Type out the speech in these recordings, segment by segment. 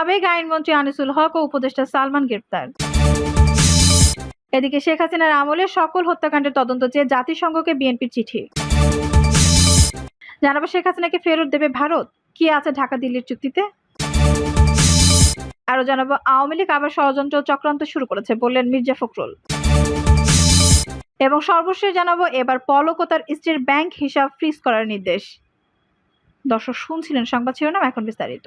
সাবেক আইনমন্ত্রী আনিসুল হক ও উপদেষ্টা সালমান গ্রেপ্তার। এদিকে শেখ হাসিনার আমলে সকল হত্যাকাণ্ডের তদন্ত চেয়ে জাতিসংঘকে বিএনপির চিঠি। জানাব শেখ হাসিনাকে ফেরত দেবে ভারত। কি আছে ঢাকা দিল্লির চুক্তিতে? আরও জানাব, আওয়ামী লীগ আবার ষড়যন্ত্র চক্রান্ত শুরু করেছে, বললেন মির্জা ফখরুল। এবং সর্বশেষ জানাব, এবার পলক ও তার স্ত্রীর ব্যাংক হিসাব ফ্রিজ করার নির্দেশ। দর্শক শুনছিলেন সংবাদ ছিল শিরোনাম, এখন বিস্তারিত।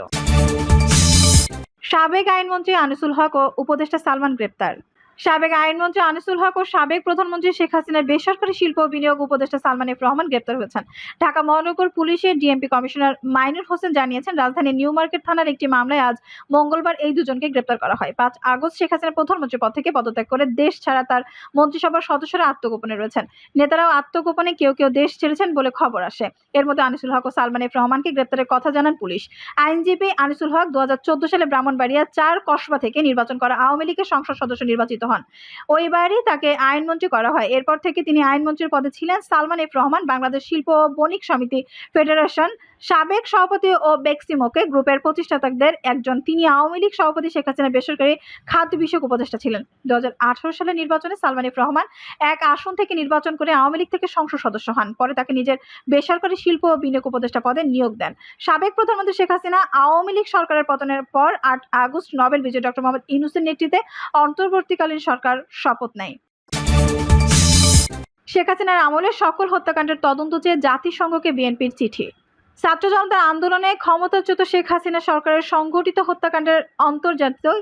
সাবেক আইনমন্ত্রী আনিসুল হক ও উপদেষ্টা সালমান গ্রেপ্তার। সাবেক আইনমন্ত্রী আনিসুল হক ও সাবেক প্রধানমন্ত্রী শেখ হাসিনার বেসরকারি শিল্প বিনিয়োগ উপদেষ্টা সালমান এফ রহমান গ্রেপ্তার হয়েছেন। ঢাকা মহানগর পুলিশের ডিএমপি কমিশনার মাইনুর হোসেন জানিয়েছেন রাজধানীর নিউ মার্কেট থানার একটি মামলায় আজ মঙ্গলবার এই দুজনকে গ্রেপ্তার করা হয়। পাঁচ আগস্ট শেখ হাসিনা প্রধানমন্ত্রী পদ থেকে পদত্যাগ করে দেশ ছাড়া তার মন্ত্রিসভার সদস্যরা আত্মগোপনে রয়েছেন। নেতারাও আত্মগোপনে কেউ কেউ দেশ ছেড়েছেন বলে খবর আসে। এর মধ্যে আনিসুল হক ও সালমান এফ রহমানকে গ্রেপ্তারের কথা জানান পুলিশ। আইনজীবী আনিসুল হক দু হাজার চোদ্দ সালে ব্রাহ্মণবাড়িয়া চার কসবা থেকে নির্বাচন করা আওয়ামী লীগের সংসদ সদস্য নির্বাচিত হন। ওই বারই তাকে আইনমন্ত্রী করা হয়। এরপর থেকে তিনি আইনমন্ত্রীর পদে ছিলেন সালমান এফ রহমান, বাংলাদেশ শিল্প বণিক সমিতি ফেডারেশন সাবেক সভাপতি ও বেক্সিমোকে গ্রুপের প্রতিষ্ঠাতাদের একজন তিনি আওয়ামী লীগ সভাপতি শেখ হাসিনা বেসরকারি খাদ্য বিষয়ক উপদেষ্টা ছিলেন। দু সালের নির্বাচনে সালমান এফ রহমান এক আসন থেকে নির্বাচন করে আওয়ামী লীগ থেকে সংসদ সদস্য হন। পরে তাকে নিজের বেসরকারি শিল্প ও বিনিয়োগ উপদেষ্টা পদে নিয়োগ দেন। সাবেক প্রধানমন্ত্রী শেখ হাসিনা আওয়ামী লীগ সরকারের পতনের পর আট আগস্ট নোবেল বিজয়ী ডক্টর মোহাম্মদ ইউনুসের নেতৃত্বে অন্তর্বর্তীকালীন সরকার শপথ নেয়। শেখ হাসিনার আমলে সকল হত্যাকাণ্ডের তদন্ত চেয়ে জাতিসংঘকে বিএনপির চিঠি। ছাত্র জনতার আন্দোলনে ক্ষমতাচ্যুত শেখ হাসিনা সরকারের সংগঠিত হত্যাকাণ্ডের আন্তর্জাতিক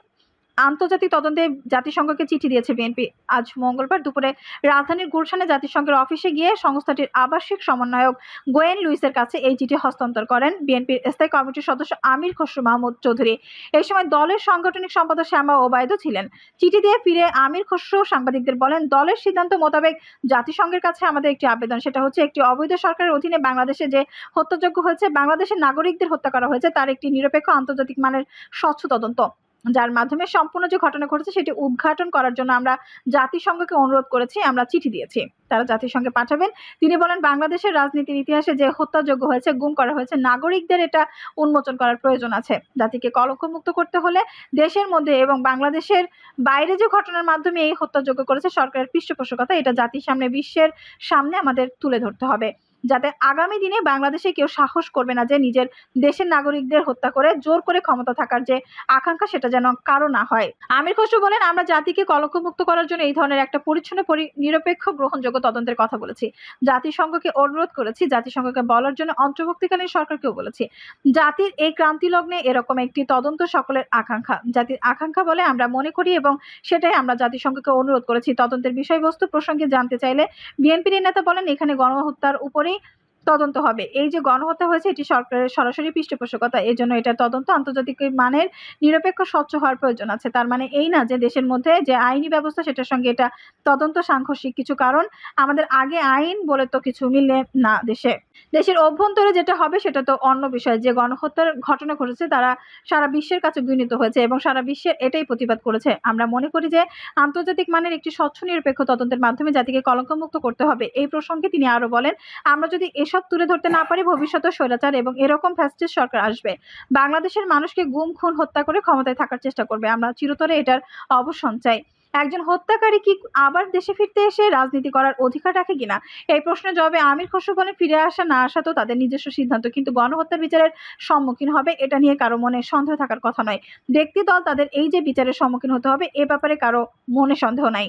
আন্তর্জাতিক তদন্তে জাতিসংঘকে চিঠি দিয়েছে বিএনপি। আজ মঙ্গলবার দুপুরে রাজধানীর গুলশানে জাতিসংঘের অফিসে গিয়ে সংস্থাটির আবাসিক সমন্বয়ক গোয়েন লুইসের কাছে এই চিঠি হস্তান্তর করেন। বিএনপির স্থায়ী কমিটির সদস্য আমির খসরু মাহমুদ চৌধুরী। এই সময় দলের সাংগঠনিক সম্পাদক শ্যামা ওবায়দও ছিলেন। চিঠি দিয়ে ফিরে আমির খসরু সাংবাদিকদের বলেন, দলের সিদ্ধান্ত মোতাবেক জাতিসংঘের কাছে আমাদের একটি আবেদন। সেটা হচ্ছে একটি অবৈধ সরকারের অধীনে বাংলাদেশে যে হত্যাযোগ্য হয়েছে, বাংলাদেশের নাগরিকদের হত্যা করা হয়েছে, তার একটি নিরপেক্ষ আন্তর্জাতিক মানের স্বচ্ছ তদন্ত। যার মাধ্যমে সম্পূর্ণ যে ঘটনা ঘটেছে সেটি উদ্ঘাটন করার জন্য আমরা জাতিসংঘকে অনুরোধ করেছি, আমরা চিঠি দিয়েছি। তারা জাতিসংঘে পাঠাবেন। তিনি বলেন, বাংলাদেশের রাজনীতির ইতিহাসে যে হত্যাযোগ্য হয়েছে, গুম করা হয়েছে, নাগরিকদের এটা উন্মোচন করার প্রয়োজন আছে। জাতিকে কলঙ্কমুক্ত করতে হলে দেশের মধ্যে এবং বাংলাদেশের বাইরে যে ঘটনার মাধ্যমে এই হত্যাযোগ্য করেছে, সরকারের পৃষ্ঠপোষকতা, এটা জাতির সামনে, বিশ্বের সামনে আমাদের তুলে ধরতে হবে। যাতে আগামী দিনে বাংলাদেশে কেউ সাহস করবে না যে নিজের দেশের নাগরিকদের হত্যা করে জোর করে ক্ষমতা থাকার যে আকাঙ্ক্ষা, সেটা যেন কারও না হয়। আমির খসরু বলেন, আমরা জাতিকে কলঙ্কমুক্ত করার জন্য এই ধরনের একটা পরিচ্ছন্ন, পরি- নিরপেক্ষ, গ্রহণযোগ্য তদন্তের কথা বলেছি। জাতিসংঘকে অনুরোধ করেছি, জাতিসংঘকে বলার জন্য অন্তর্ভুক্তিকালীন সরকারকেও বলেছি। জাতির এই ক্রান্তি লগ্নে এরকম একটি তদন্ত সকলের আকাঙ্ক্ষা। জাতির আকাঙ্ক্ষা বলে আমরা মনে করি এবং সেটাই আমরা জাতিসংঘকে অনুরোধ করেছি। তদন্তের বিষয়বস্তু প্রসঙ্গে জানতে চাইলে বিএনপির নেতা বলেন, এখানে গণহত্যার me? তদন্ত হবে। এই যে গণহত্যা হয়েছে, এটি সরকারের সরাসরি পৃষ্ঠপোষকতা। এই জন্য এটা তদন্ত আন্তর্জাতিক মানের নিরপেক্ষ, স্বচ্ছ হওয়ার প্রয়োজন আছে। তার মানে এই না যে দেশের মধ্যে যে আইনি ব্যবস্থা, সেটার সঙ্গে এটা তদন্ত সাংঘর্ষিক কিছু কারণ। আমাদের আগে আইন বলে তো কিছু মিলে না দেশে। দেশের অভ্যন্তরে যেটা হবে, সেটা তো অন্য বিষয়। যে গণহত্যার ঘটনা ঘটেছে, তারা সারা বিশ্বের কাছে গৃহীত হয়েছে এবং সারা বিশ্বের এটাই প্রতিবাদ করেছে। আমরা মনে করি যে আন্তর্জাতিক মানের একটি স্বচ্ছ, নিরপেক্ষ তদন্তের মাধ্যমে জাতিকে কলঙ্কমুক্ত করতে হবে। এই প্রসঙ্গে তিনি আরও বলেন, আমরা যদি এসব তুলে ধরতে না পারি ভবিষ্যতে স্বৈরাচার এবং এরকম ফ্যাসিস্ট সরকার আসবে। বাংলাদেশের মানুষকে গুম, খুন, হত্যা করে ক্ষমতায় থাকার চেষ্টা করবে। আমরা চিরতরে এটার অবসান চাই। একজন হত্যাকারী কি আবার দেশে ফিরতে এসে রাজনীতি করার অধিকার রাখে কিনা? এই প্রশ্নের জবাবে আমির খসরু বলেন, ফিরে আসা না আসা তো তাদের নিজস্ব সিদ্ধান্ত, কিন্তু গণহত্যার বিচারের সম্মুখীন হবে এটা নিয়ে কারও মনে সন্দেহ থাকার কথা নয়। ব্যক্তি দল তাদের এই যে বিচারের সম্মুখীন হতে হবে, এ ব্যাপারে কারও মনে সন্দেহ নাই।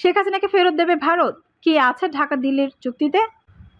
শেখ হাসিনাকে ফেরত দেবে ভারত? কি আছে ঢাকা দিল্লির চুক্তিতে?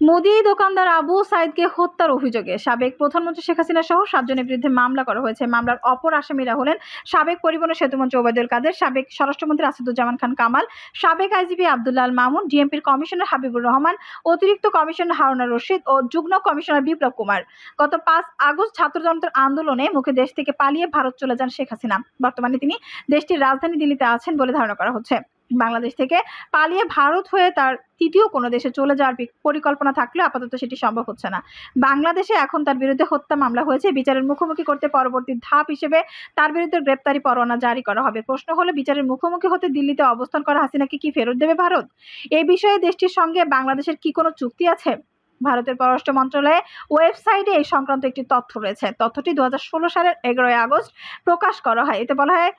মুদি দোকানদার আবু সাইদকে হত্যার অভিযোগে সাবেক প্রধানমন্ত্রী শেখ হাসিনা সহ সাতজনের বিরুদ্ধে মামলা করা হয়েছে। মামলার অপর আসামিরা হলেন সাবেক পরিবহন সেতুমন্ত্রী ওবায়দুল কাদের, সাবেক স্বরাষ্ট্রমন্ত্রী আসাদুজ্জামান খান কামাল, সাবেক আইজিপি আব্দুল্লাল মামুন, ডিএমপির কমিশনার হাবিবুর রহমান, অতিরিক্ত কমিশনার হারুনা রশিদ ও যুগ্ম কমিশনার বিপ্লব কুমার। গত পাঁচ আগস্ট ছাত্র জনতার আন্দোলনে মুখে দেশ থেকে পালিয়ে ভারত চলে যান শেখ হাসিনা। বর্তমানে তিনি দেশটির রাজধানী দিল্লিতে আছেন বলে ধারণা করা হচ্ছে। বাংলাদেশ থেকে পালিয়ে ভারত হয়ে তার তৃতীয় কোনো দেশে চলে যাওয়ার পরিকল্পনা থাকলেও আপাতত সেটি সম্ভব হচ্ছে না। বাংলাদেশে এখন তার বিরুদ্ধে হত্যা মামলা হয়েছে। বিচারের মুখোমুখি করতে পরবর্তী ধাপ হিসেবে তার বিরুদ্ধে গ্রেপ্তারি পরোয়ানা জারি করা হবে। প্রশ্ন হলো, বিচারের মুখোমুখি হতে দিল্লিতে অবস্থান করা হাসিনাকে কি ফেরত দেবে ভারত? এই বিষয়ে দেশটির সঙ্গে বাংলাদেশের কি কোনো চুক্তি আছে? ভারতের পররাষ্ট্র মন্ত্রণালয়ে ওয়েবসাইটে এই সংক্রান্ত একটি তথ্য রয়েছে। তথ্যটি দু হাজার ষোলো সালের এগারোই আগস্ট প্রকাশ করা হয়। এতে বলা হয়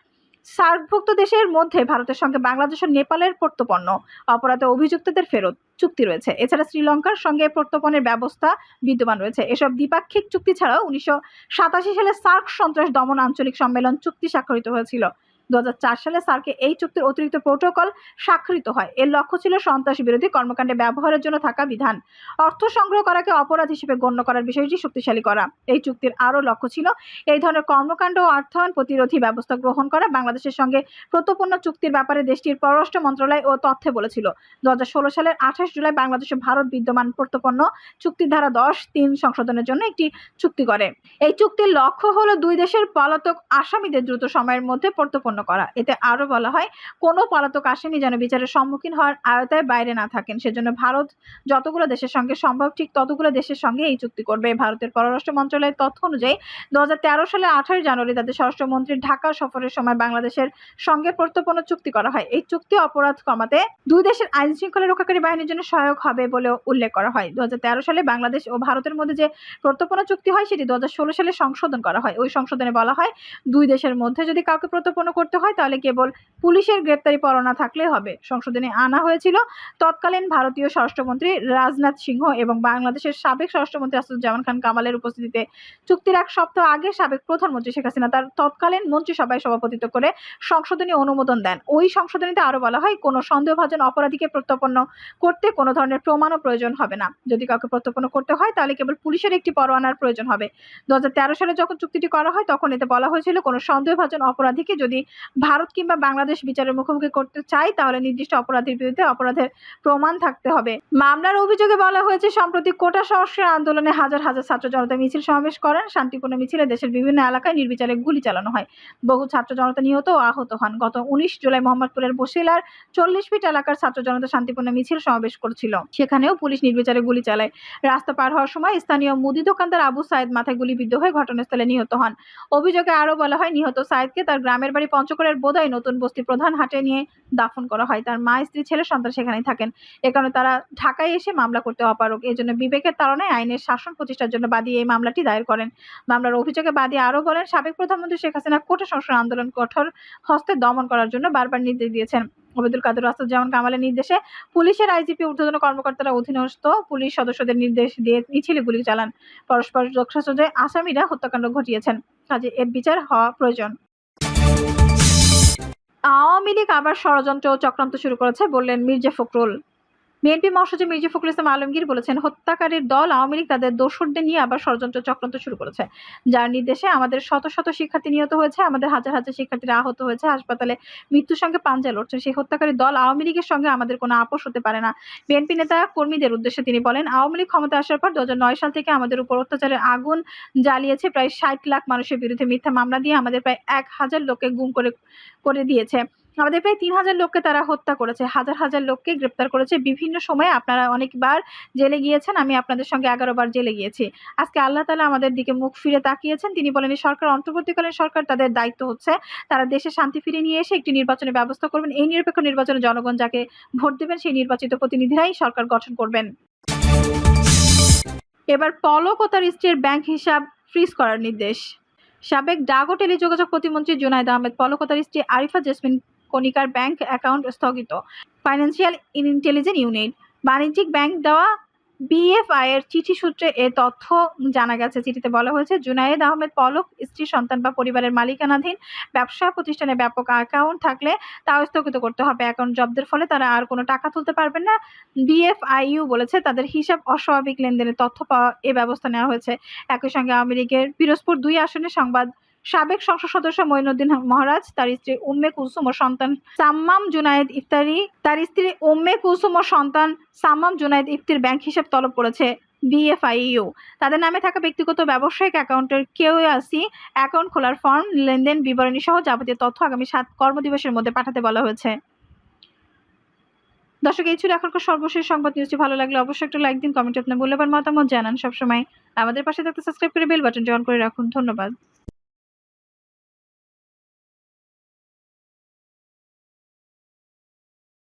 সার্কভুক্ত দেশের মধ্যে ভারতের সঙ্গে বাংলাদেশ ও নেপালের প্রত্যপন্ন অপরাধে অভিযুক্তদের ফেরত চুক্তি রয়েছে। এছাড়া শ্রীলঙ্কার সঙ্গে প্রত্যপনের ব্যবস্থা বিদ্যমান রয়েছে। এসব দ্বিপাক্ষিক চুক্তি ছাড়াও উনিশশো সাতাশি সালে সার্ক সন্ত্রাস দমন আঞ্চলিক সম্মেলন চুক্তি স্বাক্ষরিত হয়েছিল। দু হাজার চার সালে সার্কে এই চুক্তির অতিরিক্ত প্রোটোকল স্বাক্ষরিত হয়। এর লক্ষ্য ছিল সন্ত্রাস বিরোধী কর্মকাণ্ডে ব্যবহারের জন্য থাকা বিধান। অর্থ সংগ্রহ করাকে অপরাধ হিসেবে গণ্য করার বিষয়টি শক্তিশালী করা। এই চুক্তির আরও লক্ষ্য ছিল এই ধরনের কর্মকাণ্ড ও অর্থায়ন প্রতিরোধী ব্যবস্থা গ্রহণ করা। বাংলাদেশের সঙ্গে প্রত্যর্পণ চুক্তির ব্যাপারে দেশটির পররাষ্ট্র মন্ত্রণালয় ও তথ্যে বলেছিল দু হাজার ষোলো সালের আঠাশ জুলাই বাংলাদেশে ভারত বিদ্যমান প্রত্যপন্ন চুক্তির ধারা দশ তিন সংশোধনের জন্য একটি চুক্তি করে। এই চুক্তির লক্ষ্য হলো দুই দেশের পলাতক আসামিদের দ্রুত সময়ের মধ্যে প্রত্যর্পণ করা। এতে আরও বলা হয়, কোনো পলাতক আসামি যেন বিচারের সম্মুখীন হওয়ার আয়তায় বাইরে না থাকেন। সেজন্য ভারত যতগুলো দেশের সঙ্গে সম্ভব ঠিক ততগুলো দেশের সঙ্গে এই চুক্তি করবে। ভারতের পররাষ্ট্র মন্ত্রণালয়ের তথ্য অনুযায়ী, দু সালের আঠারোই জানুয়ারি তাদের স্বরাষ্ট্রমন্ত্রীর ঢাকা সফরের সময় বাংলাদেশের সঙ্গে প্রত্যর্পণ চুক্তি করা হয়। এই চুক্তি অপরাধ কমাতে দুই দেশের আইন শৃঙ্খলা রক্ষাকারী বাহিনীর জন্য সহায়ক হবে বলেও উল্লেখ করা হয়। দু হাজার তেরো সালে বাংলাদেশ ও ভারতের মধ্যে যে প্রত্যর্পণ চুক্তি হয়, সেটি দু হাজার ষোলো সালে সংশোধন করা হয়। ওই সংশোধনে বলা হয়, দুই দেশের মধ্যে যদি কাউকে প্রত্যর্পণ করতে হয়, তাহলে কেবল পুলিশের গ্রেপ্তারি পরোয়ানা থাকলে হবে। সংশোধনে আনা হয়েছিল তৎকালীন ভারতীয় স্বরাষ্ট্রমন্ত্রী রাজনাথ সিংহ এবং বাংলাদেশের সাবেক স্বরাষ্ট্রমন্ত্রী আসাদুজ্জামান খান কামালের উপস্থিতিতে চুক্তির এক সপ্তাহ আগে সাবেক প্রধানমন্ত্রী শেখ হাসিনা তার তৎকালীন মন্ত্রিসভায় সভাপতিত্ব করে সংশোধনী অনুমোদন দেন। ওই সংশোধনীতে আরও বলা হয়, কোনো সন্দেহভাজন অপরাধীকে প্রত্যর্পণ করতে কোনো ধরনের প্রমাণও প্রয়োজন হবে না। যদি কাউকে প্রত্যর্পণ করতে হয়, তাহলে কেবল পুলিশের একটি পরোয়ানার প্রয়োজন হবে। দু হাজার তেরো সালে যখন চুক্তিটি করা হয়, তখন এতে বলা হয়েছিল, কোনো সন্দেহভাজন অপরাধীকে যদি ভারত কিংবা বাংলাদেশ বিচারের মুখোমুখি করতে চাই, তাহলে নির্দিষ্ট অপরাধীর বিরুদ্ধে অপরাধের প্রমাণ থাকতে হবে। মামলার অভিযোগে বলা হয়েছে, সম্প্রতি কোটা সংস্কার আন্দোলনে হাজার হাজার ছাত্র জনতা মিছিল সমাবেশ করেন। শান্তিপূর্ণ মিছিলে দেশের বিভিন্ন এলাকায় নির্বিচারে গুলি চালানো হয়। বহু ছাত্র জনতা নিহত ও আহত হন। গত উনিশ জুলাই মোহাম্মদপুরের বসিলার চল্লিশ ফিট এলাকার ছাত্র জনতা শান্তিপূর্ণ মিছিল সমাবেশ করছিল। সেখানেও পুলিশ নির্বিচারে গুলি চালায়। রাস্তা পার হওয়ার সময় স্থানীয় মুদি দোকানদার আবু সাইদ মাথায় গুলিবিদ্ধ হয়ে ঘটনাস্থলে নিহত হন। অভিযোগে আরও বলা হয়, নিহত সাইদকে তার গ্রামের বাড়ি পঞ্চগড়ের বোধাই নতুন বস্তি প্রধান হাটে নিয়ে দাফন করা হয়। তার মা, স্ত্রী, ছেলে, সন্তান সেখানেই থাকেন। এ কারণে তারা ঢাকায় এসে মামলা করতে অপারক জন্য বিবেকের তাড়নায় আইনের শাসন প্রতিষ্ঠার জন্য বাদী এই মামলাটি দায়ের করেন। মামলার অভিযোগে বাদী আরও বলেন, সাবেক প্রধানমন্ত্রী শেখ হাসিনা কোটা সংস্কার আন্দোলন কঠোর হস্তে দমন করার জন্য বারবার নির্দেশ দিয়েছেন। ওবেদুল কাদের আসাদুজ্জামান কামালের নির্দেশে পুলিশের আইজিপি, ঊর্ধ্বতন কর্মকর্তারা অধীনস্থ পুলিশ সদস্যদের নির্দেশ দিয়ে মিছিলে গুলি চালান পরস্পর যোগসাজে আসামিরা হত্যাকাণ্ড ঘটিয়েছেন। কাজে এর বিচার হওয়া প্রয়োজন। আওয়ামী লীগ আবার ষড়যন্ত্র চক্রান্ত শুরু করেছে বললেন মির্জা ফখরুল। বিএনপি মহাসচিব মির্জা ফখরুল ইসলাম আলমগীর বলেছেন, হত্যাকারীর দল আওয়ামী লীগ তাদের দোসরদের নিয়ে আবার ষড়যন্ত্র চক্রান্ত শুরু করেছে। যার নির্দেশে আমাদের শত শত শিক্ষার্থী নিহত হয়েছে, আমাদের হাজার হাজার শিক্ষার্থীরা আহত হয়েছে, হাসপাতালে মৃত্যুর সঙ্গে পাঞ্জা লড়ছে সেই হত্যাকারী দল আওয়ামী লীগের সঙ্গে আমাদের কোনো আপোষ হতে পারে না। বিএনপি নেতা কর্মীদের উদ্দেশ্যে তিনি বলেন, আওয়ামী লীগ ক্ষমতা আসার পর দুহাজার নয় সাল থেকে আমাদের উপর অত্যাচারের আগুন জ্বালিয়েছে, প্রায় ষাট লাখ মানুষের বিরুদ্ধে মিথ্যা মামলা দিয়ে আমাদের প্রায় এক হাজার লোককে গুম করে করে দিয়েছে। আমাদের প্রায় তিন হাজার লোককে তারা হত্যা করেছে, হাজার হাজার লোককে গ্রেপ্তার করেছে। বিভিন্ন সময়ে আপনারা অনেকবার জেলে গিয়েছেন, আমি আপনাদের সঙ্গে এগারো বার জেলে গিয়েছি। আজকে আল্লাহ তালা আমাদের দিকে মুখ ফিরে তাকিয়েছেন। তিনি বলেন সরকার, অন্তর্বর্তীকালীন সরকার তাদের দায়িত্ব হচ্ছে। তারা দেশে শান্তি ফিরিয়ে নিয়ে এসে একটি নির্বাচনের ব্যবস্থা করবেন। এই নিরপেক্ষ নির্বাচনে জনগণ যাকে ভোট দেবেন, সেই নির্বাচিত প্রতিনিধিরাই সরকার গঠন করবেন। এবার পলক ও তার স্ত্রীর ব্যাংক হিসাব ফ্রিজ করার নির্দেশ। সাবেক ও টেলিযোগাযোগ প্রতিমন্ত্রী জুনায়দ আহমেদ, পলক ও তার স্ত্রী আরিফা জেসমিন কণিকার ব্যাংক অ্যাকাউন্ট স্থগিত। ফাইন্যান্সিয়াল ইন্টেলিজেন্স ইউনিট বাণিজ্যিক ব্যাংক দেওয়া বিএফআই এর চিঠি সূত্রে এ তথ্য জানা গেছে। চিঠিতে বলা হয়েছে, জুনায়েদ আহমেদ পলক, স্ত্রী, সন্তান বা পরিবারের মালিকানাধীন ব্যবসা প্রতিষ্ঠানে ব্যাপক অ্যাকাউন্ট থাকলে তাও স্থগিত করতে হবে। অ্যাকাউন্ট জব্দের ফলে তারা আর কোনো টাকা তুলতে পারবেন না। ডিএফআইইউ বলেছে, তাদের হিসাব অস্বাভাবিক লেনদেনের তথ্য পাওয়া এ ব্যবস্থা নেওয়া হয়েছে। একই সঙ্গে আওয়ামী লীগের পিরোজপুর দুই আসনে সংবাদ সাবেক সংসদ সদস্য মঈনুদ্দিন মহারাজ, তার স্ত্রী উম্মে কুলসুম ও সন্তান সাম্মাম জুনায়েদ ইফতারি, তার স্ত্রী উম্মে কুলসুম ও সন্তান সাম্মাম জুনায়েদ ইফতির ব্যাংক হিসাব তলব করেছে বিএফআইইউ। তাদের নামে থাকা ব্যক্তিগত ব্যবসায়িক অ্যাকাউন্টের কেওয়াইসি অ্যাকাউন্ট খোলার ফর্ম, লেনদেন বিবরণী সহ যাবতীয় তথ্য আগামী সাত কর্মদিবসের মধ্যে পাঠাতে বলা হয়েছে। দর্শক, এই ছিল এখনকার সর্বশেষ সংবাদ। নিউজটি ভালো লাগলে অবশ্যই একটা লাইক দিন, কমেন্টে আপনার মূল্যবান মতামত জানান সবসময়। আমাদের পাশে থাকতে সাবস্ক্রাইব করে বেল বাটনটি অন করে রাখুন। ধন্যবাদ।